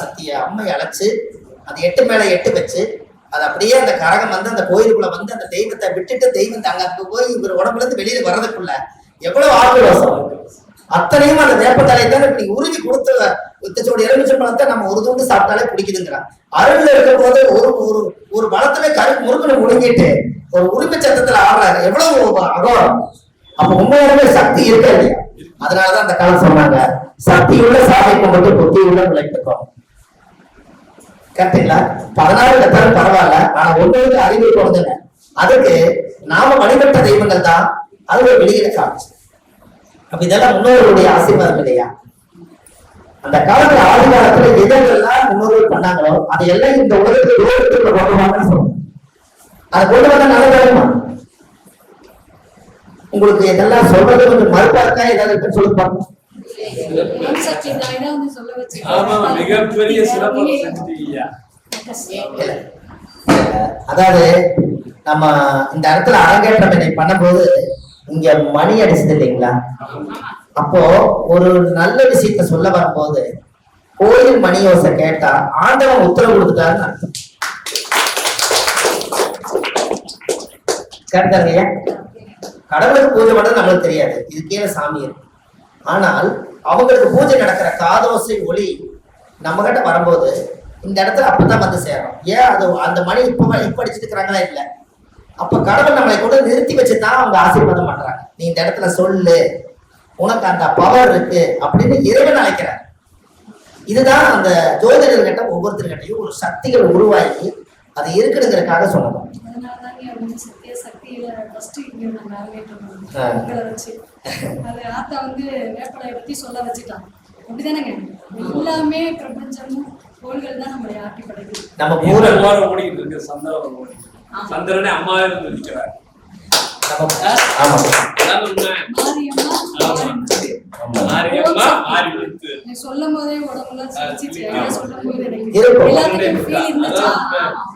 சக்திய அம்மை அழைச்சு அந்த எட்டு மேல எட்டு வச்சு அது அப்படியே அந்த கரகம் வந்து அந்த கோயிலுக்குள்ள வந்து அந்த தெய்வத்தை விட்டுட்டு தெய்வம் அங்க அங்க போய் இவர் உடம்புல இருந்து வெளியில வர்றதுக்குள்ள எவ்வளவு ஆக்ரோஷம் அத்தனையும் அந்த வேப்பத்தலை தான் இப்படி உருவி கொடுத்த வித்தச்சோட எலுமிச்சம் பழத்தை நம்ம ஒரு துண்டு சாப்பிட்டாலே பிடிக்குதுங்கிறான் அருள்ல இருக்கும் போது ஒரு ஒரு ஒரு பழத்தவே கரு முருகனை முழுங்கிட்டு ஒரு உரிமை சத்தத்துல ஆடுறாரு. எவ்வளவு அகோரம். அப்ப உண்மையாலுமே சக்தி இருக்க இல்லையா? அதனாலதான் அந்த காலம் சொன்னாங்க. சக்தி உள்ள சாமி மட்டும் புத்தி உள்ள விளைவிக்கும் கரெக்டுங்களா? பதினாறு கத்தாலும் பரவாயில்ல ஆனா ஒன்றுக்கு அறிவு குழந்தைங்க அதுக்கு நாம வழிபட்ட தெய்வங்கள் தான் அது ஒரு வெளியில காமிச்சு. அப்ப இதெல்லாம் முன்னோர்களுடைய ஆசீர்வாதம் இல்லையா? அந்த காலத்துல ஆதி காலத்துல எதெல்லாம் முன்னோர்கள் பண்ணாங்களோ அதையெல்லாம் இந்த உலகத்துக்கு உலகத்துக்குள்ள கொண்டு வாங்கன்னு சொல்றோம் அதை கொண்டு வந்தா நல்லதாகுமா உங்களுக்கு இதெல்லாம் சொல்றது கொஞ்சம் மறுப்பா இருக்கா? ஏதாவது இருக்குன்னு சொல்லி பார்க்கணும் அதாவது நம்ம இந்த இடத்துல அரங்கேற்றம் என்னை பண்ணும்போது இங்க மணி அடிச்சது இல்லைங்களா? அப்போ ஒரு நல்ல விஷயத்த சொல்ல வரும்போது கோயில் மணி யோசை கேட்டா ஆண்டவன் உத்தரவு கொடுத்துட்டாருன்னு அர்த்தம். கரெக்டாங்கய்யா கடவுளுக்கு பூஜை பண்றது நம்மளுக்கு தெரியாது. இது கீழே சாமி இருக்கு. ஆனால் அவங்களுக்கு பூஜை நடக்கிற காதோசை ஒளி நம்ம கிட்ட வரும்போது இந்த இடத்துல அப்பதான் வந்து சேரும் ஏன் அது அந்த மணி இப்ப இப்ப அடிச்சுட்டு இருக்கிறாங்களா இல்ல? அப்ப கடவுள் நம்மளை கொண்டு நிறுத்தி வச்சுதான் அவங்க ஆசீர்வாதம் பண்றாங்க. நீ இந்த இடத்துல சொல்லு. உனக்கு அந்த பவர் இருக்கு அப்படின்னு இறைவன் அழைக்கிறார். இதுதான் அந்த ஜோதிடர்கிட்ட ஒவ்வொருத்தர்கிட்டையும் ஒரு சக்திகள் உருவாகி அது இருக்குதுங்கிறதுக்காக சொல்லணும் சக்தியில ஃபர்ஸ்ட் இங்க நாங்க அரங்கேற்றம் பண்ணோம். உங்களை வச்சு. அது ஆத்தா வந்து வேப்பலையை பத்தி சொல்ல வச்சுட்டாங்க அப்படிதானேங்க எல்லாமே பிரபஞ்சமும் கோள்கள் தான் நம்மளை ஆட்டி படைக்குது. நம்ம பூர வாரம் ஓடிக்கிட்டு இருக்கு? சந்திரன் ஓடிக்கிட்டு. சந்திரனே அம்மாவே இருந்து நிற்கிறார் நம்ம ஆமா. மாரியம்மா. சொல்லும் போதே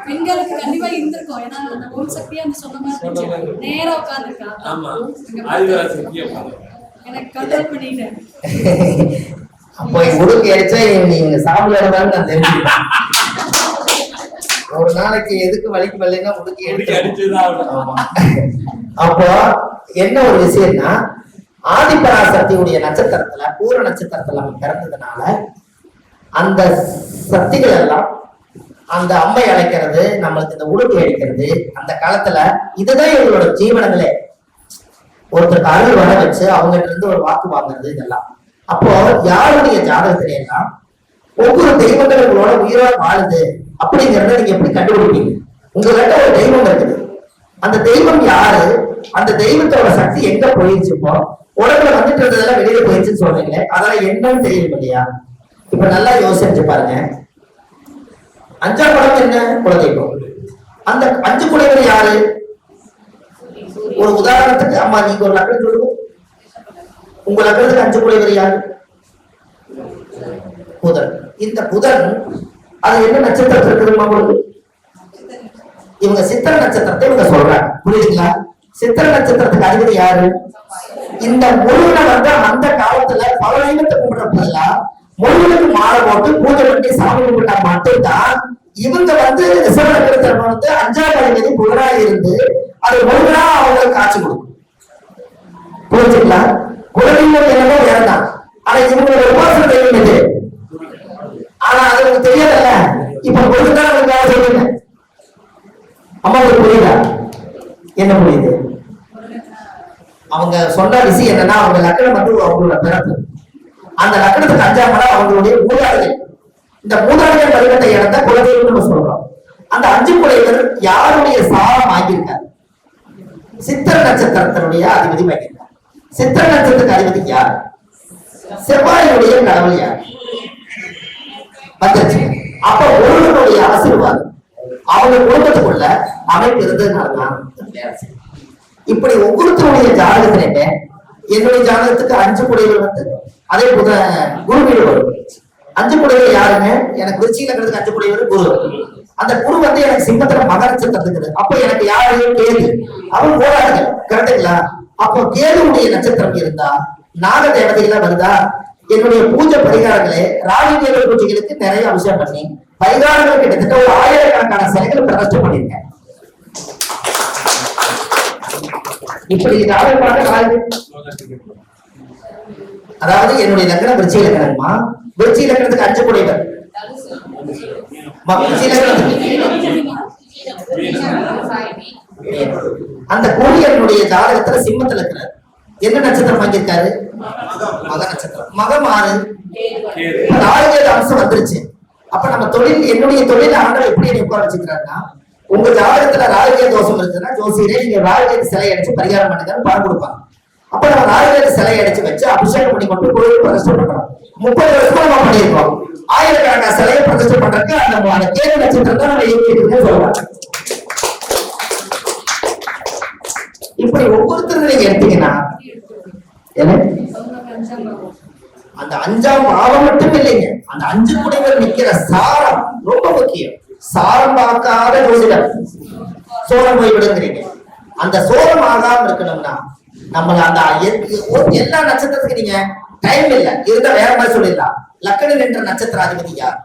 பெண்களுக்கு கண்டிப்பா இருந்திருக்கும். ஏன்னா அந்த ஓம் சக்தியா அந்த சொன்ன மாதிரி சொன்ன மாதிரி. இருந்துச்சு நேரா உட்காந்துருக்கா ஆமா. ஆதிவாசி சக்தியை பாருங்க எனக்கு கண்ட்ரோல் பண்ணிட்டேன் அப்போ உடுக்கு அடிச்சா நீங்க சாப்பிட இருந்தாலும் நான் தெரிஞ்சுக்கிறேன் ஒரு நாளைக்கு எதுக்கு வலிக்கு வரலைன்னா உடுக்கி எடுத்து அடிச்சுதான் ஆகணும். ஆமா. அப்போ என்ன ஒரு விஷயம்னா ஆதிபராசக்தியுடைய நட்சத்திரத்துல பூர நட்சத்திரத்துல நம்ம பிறந்ததுனால அந்த சக்திகள் எல்லாம் அந்த அம்மை அழைக்கிறது நம்மளுக்கு இந்த உடுப்பு அடிக்கிறது அந்த காலத்துல இதுதான் இவங்களோட ஜீவனங்களே. ஒருத்தருக்கு அருள் வர வச்சு அவங்ககிட்ட இருந்து ஒரு வாக்கு வாங்குறது இதெல்லாம். அப்போ யாருடைய ஜாதகத்தில எல்லாம் ஒவ்வொரு தெய்வங்கள் உங்களோட உயிரா வாழுது அப்படிங்கறத நீங்க எப்படி கண்டுபிடிப்பீங்க? உங்ககிட்ட ஒரு தெய்வம் இருக்குது. அந்த தெய்வம் யாரு? அந்த தெய்வத்தோட சக்தி எங்க போயிருச்சுப்போ உடம்புல வந்துட்டு இருந்ததெல்லாம் வெளியில போயிருச்சுன்னு சொல்றீங்களே அதெல்லாம் என்னன்னு தெரியும் இல்லையா இப்ப நல்லா யோசிச்சு பாருங்க. அஞ்சாம் படம் என்ன குலதெய்வம்? அந்த அஞ்சு குலைவர் யாரு? ஒரு உதாரணத்துக்கு அம்மா நீங்க ஒரு லக்கணம் சொல்லுங்க. உங்க லக்கணத்துக்கு அஞ்சு குலைவர் யாரு? புதன். இந்த புதன் அது என்ன நட்சத்திரத்தில் இருக்குதுமா உங்களுக்கு? இவங்க சித்திர நட்சத்திரத்தை இவங்க சொல்றாங்க. புரியுதுங்களா? சித்திர நட்சத்திரத்துக்கு அதிபதி யாரு? இந்த முருகனை வந்து அந்த காலத்துல பல தெய்வத்தை கும்பிடுற முருகனுக்கு மாலை போட்டு பூஜை பண்ணி சாமி கும்பிட்டா மட்டும்தான் இவங்க வந்து ரிசர்வ வந்து அஞ்சாம் அதிபதி புகழா இருந்து அது முருகனா அவங்களுக்கு காட்சி கொடுக்கும். புரிஞ்சுங்களா? குலதெய்வம் என்னமோ வேறதான். ஆனா இவங்களோட உபாசன தெய்வம் இது ஆனா அது உங்களுக்கு தெரியல இப்ப முருகன் உங்களுக்கு சொல்லுங்க அம்மா உங்களுக்கு புரியுதா? என்ன புரியுது? அவங்க சொன்ன விஷயம் என்னன்னா அவங்க லக்கணம் வந்து அவங்களோட பிறப்பு. அந்த லக்கணத்துக்கு அஞ்சாம் இடம் அவங்களுடைய மூதாதைகள் இந்த மூதாதைகள் வழிபட்ட இடத்த குலதெய்வம் நம்ம சொல்றோம். அந்த அஞ்சு குலைவர் யாருடைய சாரம் வாங்கியிருக்காரு? சித்திர நட்சத்திரத்தினுடைய அதிபதி வாங்கியிருக்கார். சித்திர நட்சத்திரத்துக்கு அதிபதி யார்? செவ்வாயினுடைய கடவுள் யார்? வந்துருச்சு. அப்ப ஒருவருடைய ஆசீர்வாதம். அவங்க குடும்பத்துக்குள்ள அமைப்பு இருந்ததுனாலதான் வேலை செய்யும். இப்படி ஒவ்வொருத்தருடைய ஜாதகத்திலே என்னுடைய ஜாதகத்துக்கு அஞ்சு குடைகள் வந்து அதே புத குரு வீடு வரும். அஞ்சு குடைகள் யாருங்க? எனக்கு விருச்சியில இருக்கிறதுக்கு அஞ்சு குடைகள் குரு. அந்த குரு வந்து எனக்கு சிம்மத்துல மக நட்சத்திரத்துக்கு அப்ப எனக்கு யாரையும் கேது. அவன் போராடுங்க கரெக்டுங்களா? அப்போ கேதுடைய நட்சத்திரம் இருந்தா நாக தேவதைகளா வருதா என்னுடைய பூஜை பரிகாரங்களே ராஜகேத பூஜைகளுக்கு நிறைய அபிஷேகம் பண்ணி பரிகாரங்கள் கிட்டத்தட்ட ஒரு ஆயிரக்கணக்கான சிலைகள் பிரதிஷ்டை பண்ணியிருக்கேன். இப்படி ஜாதகமாக நாலு அதாவது என்னுடைய லக்கணம் விருச்சி லக்கணமா விருச்சி லக்கணத்துக்கு அஞ்சு குடைவர் அந்த கூலியனுடைய ஜாதகத்துல சிம்மத்துல இருக்கிறார். என்ன நட்சத்திரம் வாங்கியிருக்காரு? மக நட்சத்திரம். மகம் ஆறு. ராஜகேது அம்சம் வந்துருச்சு. அப்ப நம்ம தொழில் என்னுடைய தொழில் ஆண்டவர் எப்படி என்னை உட்கார வச்சுக்கிறாருன்னா உங்க ஜாதகத்துல ராஜகீய தோஷம் இருந்ததுன்னா ஜோசியரே நீங்க ராஜகீய சிலை அடிச்சு பரிகாரம் பண்ணுங்கன்னு பணம் கொடுப்பாங்க. அப்ப நம்ம ராஜகீய சிலை அடிச்சு வச்சு அபிஷேகம் பண்ணி கொண்டு கோயில் பிரதிஷ்டை பண்றோம். முப்பது வருஷமா நம்ம பண்ணியிருக்கோம். ஆயிரக்கணக்கான சிலையை பிரதிஷ்டை பண்றதுக்கு அந்த அந்த கேது நட்சத்திரம் தான் நம்ம இயக்கிட்டு சொல்றாங்க இப்படி ஒவ்வொருத்தரும் நீங்க எடுத்தீங்கன்னா அந்த அஞ்சாம் பாவம் மட்டும் இல்லைங்க. அந்த அஞ்சு குடிகள் நிக்கிற சாரம் ரொம்ப முக்கியம். சாரம் பார்க்காத ஜோதிடம் சோழம் போய் விடுங்கிறீங்க அந்த சோழம் ஆகாம இருக்கணும்னா நம்மள அந்த எல்லா நட்சத்திரத்துக்கு நீங்க டைம் இல்ல. இருந்தா வேற மாதிரி சொல்லிடலாம். லக்கணம் என்ற நட்சத்திராதிபதி யார்?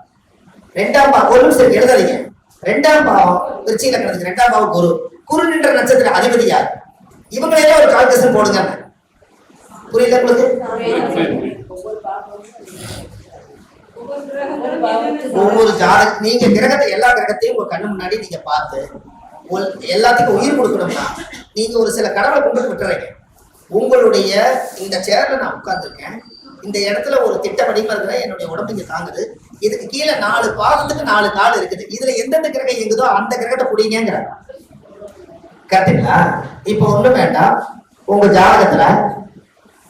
ரெண்டாம் பாவம் ஒரு நிமிஷம் எழுதாதீங்க. ரெண்டாம் பாவம் திருச்சி லக்கணத்துக்கு ரெண்டாம் பாவம் குரு. குரு நின்ற நட்சத்திர அதிபதி யார்? இவங்களே ஒரு கால்குலேஷன் போடுங்க. புரியல உங்களுக்கு? ஒவ்வொரு ஜாத நீங்க கிரகத்தை எல்லா கிரகத்தையும் உங்க கண்ணு முன்னாடி நீங்க பார்த்து எல்லாத்துக்கும் உயிர் கொடுக்கணும்னா நீங்க ஒரு சில கடவுளை கொண்டு விட்டுறீங்க. உங்களுடைய இந்த சேர்ல நான் உட்கார்ந்துருக்கேன். இந்த இடத்துல ஒரு திட்ட வடிவம் இருக்கிற என்னுடைய உடம்பு இங்க தாங்குது. இதுக்கு கீழே நாலு பாதத்துக்கு நாலு கால் இருக்குது. இதுல எந்தெந்த கிரகம் எங்குதோ அந்த கிரகத்தை பிடிங்கிற கரெக்டுங்களா இப்போ ஒண்ணு வேண்டாம். உங்க ஜாதகத்துல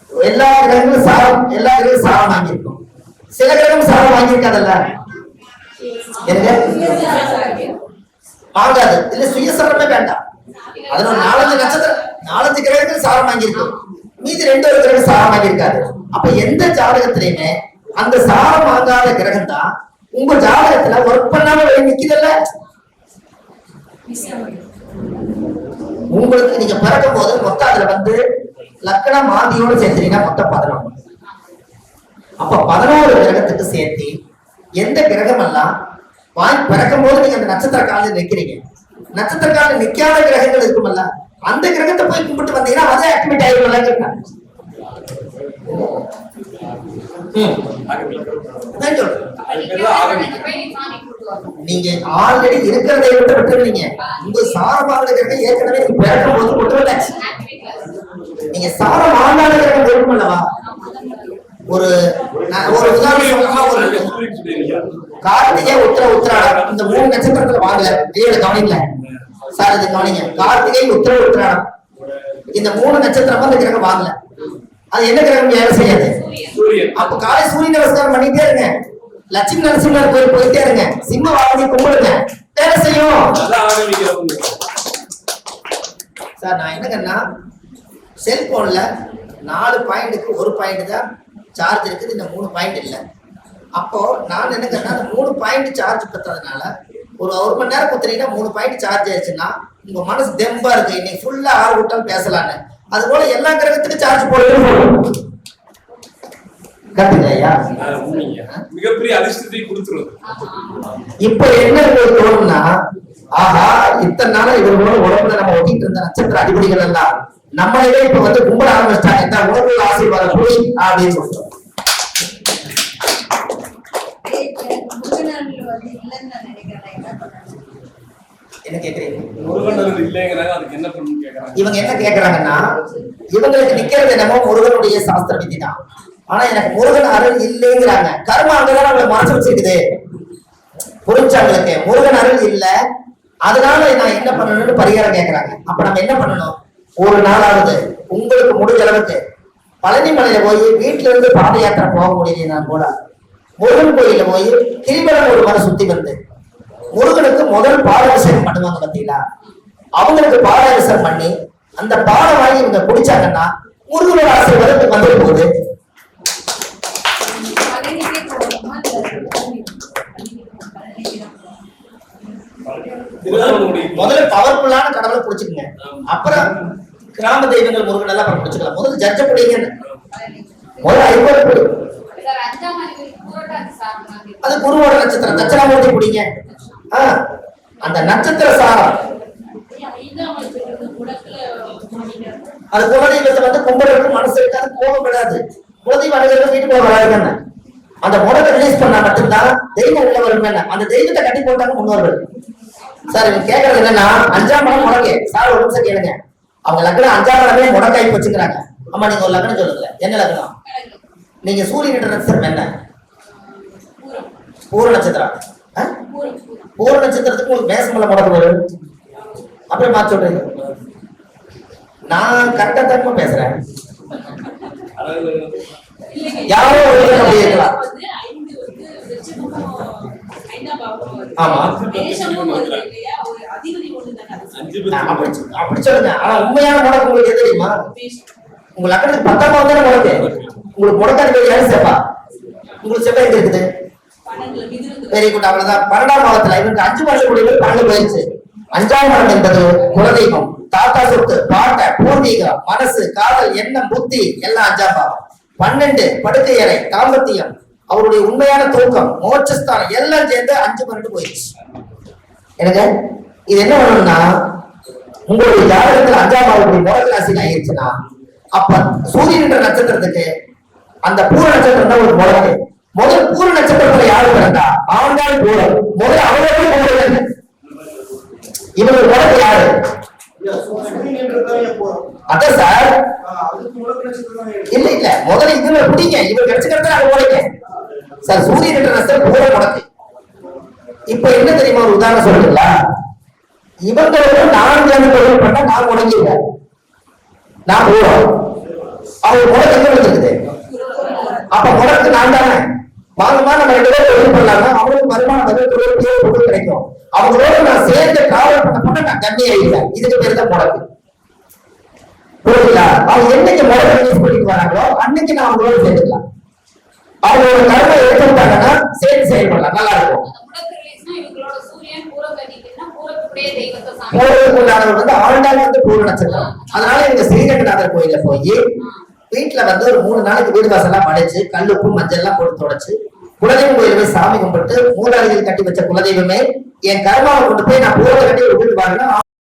எல்லா கிரகங்களும் சாரம் எல்லா கிரகங்களும் சாரம் வாங்கியிருக்கும். சில கிரகம் சாரம் வாங்கியிருக்காதல்ல? வாங்காது இல்ல சுயசாரமே வேண்டாம். அதுல நாலஞ்சு நட்சத்திரம் நாலஞ்சு கிரகங்கள் சாரம் வாங்கியிருக்கும் மீதி ரெண்டு ஒரு கிரகம் சாரம் வாங்கியிருக்காரு. அப்ப எந்த ஜாதகத்திலையுமே அந்த சாரம் வாங்காத கிரகம் தான் உங்க ஜாதகத்துல ஒர்க் பண்ணாம வழி நிக்குதுல்ல? உங்களுக்கு நீங்க பிறக்கும் போது மொத்தம் அதுல வந்து லக்கண மாதியோட சேர்த்தீங்கன்னா மொத்தம் பதினொன்று அப்ப பதினோரு கிரகத்துக்கு சேர்த்து எந்த கிரகம் எல்லாம் வாங்கி பிறக்கும் போது நீங்க அந்த நட்சத்திர காலத்தில் நிக்கிறீங்க? நட்சத்திர காலம் நிக்காத கிரகங்கள் இருக்குமல்ல? அந்த கிரகத்தை போய் கும்பிட்டு வந்தீங்கன்னா அதே ஆக்டிவேட் ஆயிடும்ல நீங்க ஆல்ரெடி இருக்கிறதை விட்டு விட்டுருவீங்க. உங்க சாரமாக கிரகம் ஏற்கனவே நீங்க பிறக்கும் போது கொண்டு வந்தாச்சு நீங்க சாரமான ஆண்டாத கிரகம் இருக்கும் அல்லவா ஒரு ஒரு உதாரணம் கார்த்திகை உத்திர உத்திராடம் இந்த மூணு நட்சத்திரத்துல வாங்கல. ஐயோட கவனிக்கல. சார் இது கவனிங்க. கார்த்திகை உத்திர உத்திராடம். இந்த மூணு நட்சத்திரமா இந்த கிரகம் வாங்கல. அது என்ன கிரகம்? வேலை செய்யாது. அப்ப காலை சூரிய நமஸ்காரம் பண்ணிட்டே இருங்க. லட்சுமி நரசிம்மர் கோயில் போயிட்டே இருங்க. சிம்ம வாங்கி கும்பிடுங்க. வேலை செய்யும். சார் நான் என்னங்கன்னா செல்போன்ல நாலு பாயிண்ட்டுக்கு ஒரு பாயிண்ட் தான் சார்ஜ் இருக்குது இந்த மூணு பாயிண்ட் இல்லை. அப்போ நான் என்ன கேட்டா அந்த மூணு பாயிண்ட் சார்ஜ் பத்ததுனால ஒரு ஒரு மணி நேரம் குத்துனீங்கன்னா மூணு பாயிண்ட் சார்ஜ் ஆயிடுச்சுன்னா உங்க மனசு தெம்பா இருக்கு. இன்னைக்கு ஃபுல்லா ஆறு விட்டாலும் பேசலான்னு. அது போல எல்லா கிரகத்துக்கும் சார்ஜ் போடுறது. மிகப்பெரிய அதிர்ஷ்டத்தை கொடுத்துருவது இப்ப என்ன தோணும்னா ஆஹா இத்தனை நாளா இவர் கூட உடம்புல நம்ம ஒட்டிட்டு இருந்த நட்சத்திர அடிப்படைகள் எல்லாம் நம்மளே இப்ப வந்து கும்பிட ஆரம்பிச்சிட்டாங்க இந்த உணவு ஆசீர்வாதம் புடி அப்படின்னு சொல்லிட்டோம் என்ன கேக்குறீங்க? இவங்க என்ன கேக்குறாங்கன்னா இவங்களுக்கு நிக்கிறது என்னமோ முருகனுடைய சாஸ்திர விதி தான் ஆனா எனக்கு முருகன் அருள் இல்லைங்கிறாங்க. கர்ம அங்கதான் நம்மள மனசு வச்சிருக்குது. புரிஞ்சாங்களுக்கு முருகன் அருள் இல்ல. அதனால நான் என்ன பண்ணணும்னு பரிகாரம் கேக்குறாங்க. அப்ப நம்ம என்ன பண்ணணும்? ஒரு நாளாவது உங்களுக்கு முடிஞ்ச அளவுக்கு பழனி மலையில போய் வீட்டுல இருந்து பாத யாத்திரை போக முடியல நான் கூட முருகன் கோயில போய் கிரிவலம் ஒரு முறை சுத்தி வந்து முருகனுக்கு முதல் பாலாபிஷேகம் பண்ணுவாங்க பார்த்தீங்களா? அவங்களுக்கு பாலாபிஷேகம் பண்ணி அந்த பாலை வாங்கி இவங்க குடிச்சாங்கன்னா முருகனோட ஆசீர்வாதம் வந்துட்டு போகுது. you. முதல்ல பவர்ஃபுல்லான கடவுளை பிடிச்சுக்கங்க. அப்புறம் கிராம தெய்வங்கள் முருகன் எல்லாம் அப்புறம் பிடிச்சுக்கலாம். முதல்ல ஜட்ஜ பிடிங்க. முதல்ல ஐம்பது பிடி. சார் அஞ்சாம் அறிவு புரட்டாதி சாரம் அது குருவோட நட்சத்திரம். தட்சிணாமூர்த்தி பிடிங்க. ஆ, அந்த நட்சத்திர சாரம். அது குலதெய்வத்தை வந்து கும்பிடுறதுக்கு மனசு இருக்காது கோபம் விடாது குலதெய்வம் அணுகிறது வீட்டுக்குள்ள வராதுன்னு அந்த முடக்க ரிலீஸ் பண்ணா மட்டும்தான் தெய்வம் உள்ள வரும் அந்த தெய்வத்தை கட்டி போட்டாங்க முன்னோர்கள். சார் இவங்க கேக்குறது என்னன்னா அஞ்சாம் படம் முடக்கு. சார் ஒரு நிமிஷம் கேளுங்க. அவங்க லக்னம் அஞ்சாம் படமே முடக்காய் வச்சுக்கிறாங்க ஆமா நீங்க ஒரு லக்னம் சொல்லுங்க. என்ன லக்னம்? நீங்க சூரியன் நட்சத்திரம் என்ன? பூர நட்சத்திரம். ஆ? பூர நட்சத்திரத்துக்கு உங்களுக்கு மேசமல்ல முடக்கு வரும். அப்புறம் மாத்த சொல்றீங்க. நான் கரெக்டா தரமா பேசுறேன். யாரோ ஒரு இருக்கலாம் வந்து ஐந்து வந்து விருச்சிகமும் ஐந்தாம் பாவமும் வருது. ஆமா. மேஷமும் வருது இல்லையா? ஒரு அதிபதி ஒண்ணு தானே அது. அஞ்சு நான் பேர் அப்படி சொல்லுங்க. ஆனா உண்மையான முடக்கு உங்களுக்கு எது தெரியுமா. உங்க லக்கணத்துக்கு பத்தாம் தானே முடக்கு? உங்களுக்கு முடக்காது யாரு செவ்வா உங்களுக்கு எங்க இருக்குது? மிதுனத்துல வெரி குட். அவ்வளவுதான். பன்னெண்டாம் பாவத்துல இவருக்கு அஞ்சு வருஷம் முடிவு பன்னெண்டு போயிருச்சு. அஞ்சாம் பாவம் என்பது குலதெய்வம். தாத்தா சொத்து பாட்டை பூர்வீகம் மனசு காதல் எண்ணம் புத்தி எல்லாம் அஞ்சாம் பாவம். பன்னெண்டு படுக்கை அறை தாம்பத்தியம் அவருடைய உண்மையான தூக்கம் மோட்சஸ்தானம் எல்லாம் சேர்ந்து அஞ்சு பன்னெண்டு போயிடுச்சு. எனக்கு இது என்ன பண்ணணும்னா உங்களுடைய ஜாதகத்துல அஞ்சாம் பாவத்துடைய முதல் ராசியில் ஆயிடுச்சுன்னா அப்ப சூரியன் என்ற நட்சத்திரத்துக்கு அந்த பூர நட்சத்திரம் தான் ஒரு முழக்கு முதல் பூர நட்சத்திரத்துல யாரு பிறந்தா? அவன் தான் பூரம் முதல் அவனுக்கு பூரம் இவங்க முழக்கு யாரு? அதான் சார். இல்ல இல்ல. முதல்ல இதுல பிடிங்க. இவர் கிடைச்சுக்கிறத அது சார் சூரியன் என்ற நட்சத்திரம் பூர முடக்கு இப்ப என்ன தெரியுமா ஒரு உதாரணம் சொல்றீங்களா? இவங்களோட நான் சேர்ந்து தொழில் பண்ணா நான் முடங்கிடுவேன். நான் பூரம் அவங்க முடக்கு எங்க வச்சிருக்குது? அப்ப முடக்கு நான் தானே? வாங்கம்மா நம்ம ரெண்டு பேரும் தொழில் பண்ணலாம்னா அவங்களுக்கு வருமானம் வந்து தொழில் கிடைக்கும். அவங்களோட நான் சேர்ந்து டிராவல் பண்ண பண்ண நான் கம்மியா இல்லை. இதுக்கு பேர் தான் முடக்கு. புரியுதா? அவங்க என்னைக்கு முடக்கு யூஸ் பண்ணிட்டு வராங்களோ அன்னைக்கு நான் அவங்களோட சேர்ந்துக்கலாம் அவங்களோட கடமை எடுத்துட்டாங்கன்னா சேர்ந்து செயல்படலாம். நல்லா இருக்கும். பூர்வீகக்குள்ளானவர் வந்து ஆண்டாள் வந்து பூர்வ நட்சத்திரம். அதனால இவங்க ஸ்ரீரங்கநாதர் கோயில போய் வீட்டுல வந்து ஒரு மூணு நாளைக்கு வீடு வாசல்லாம் படைச்சு கல்லுப்பு மஞ்சள் எல்லாம் போட்டு தொடச்சு குலதெய்வம் கோயில சாமி கும்பிட்டு மூதாதிகள் கட்டி வச்ச குலதெய்வமே என் கர்மாவை கொண்டு போய் நான் பூரத்தை கட்டி விட்டுட்டு பாருன்னா